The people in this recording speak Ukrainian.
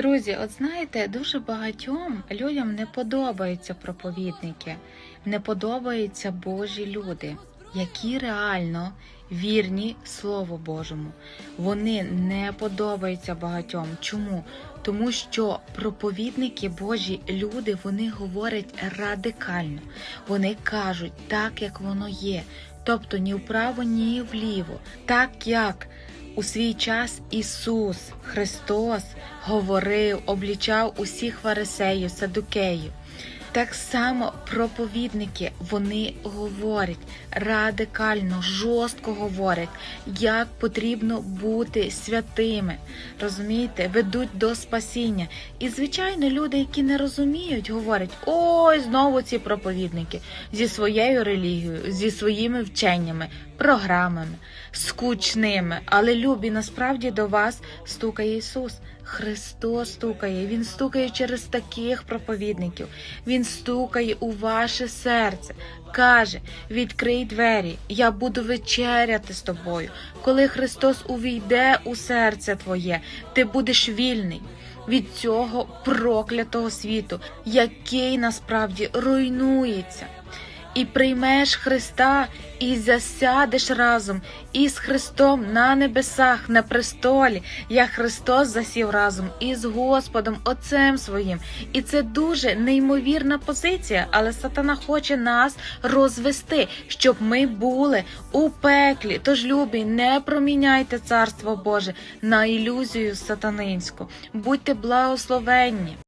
Друзі, от знаєте, дуже багатьом людям не подобаються проповідники, не подобаються Божі люди, які реально вірні Слову Божому. Вони не подобаються багатьом. Чому? Тому що проповідники Божі люди вони говорять радикально. Вони кажуть так, як воно є. Тобто ні вправо, ні вліво. Так як у свій час Ісус Христос говорив, облічав усіх фарисеїв, садукеїв. Так само проповідники вони говорять радикально, жорстко говорять, як потрібно бути святими. Розумієте, ведуть до спасіння. І звичайно, люди, які не розуміють, говорять: ой, знову ці проповідники зі своєю релігією, зі своїми вченнями, програмами, скучними. Але любі, насправді до вас стукає Ісус. Христос стукає, Він стукає через таких проповідників. Він стукає у ваше серце. Каже: відкрий двері, я буду вечеряти з тобою. Коли Христос увійде у серце твоє, ти будеш вільний від цього проклятого світу, який насправді руйнується. І приймеш Христа, і засядеш разом із Христом на небесах, на престолі, як Христос засів разом із Господом, Отцем своїм. І це дуже неймовірна позиція, але сатана хоче нас розвести, щоб ми були у пеклі. Тож, любі, не проміняйте царство Боже на ілюзію сатанинську. Будьте благословенні.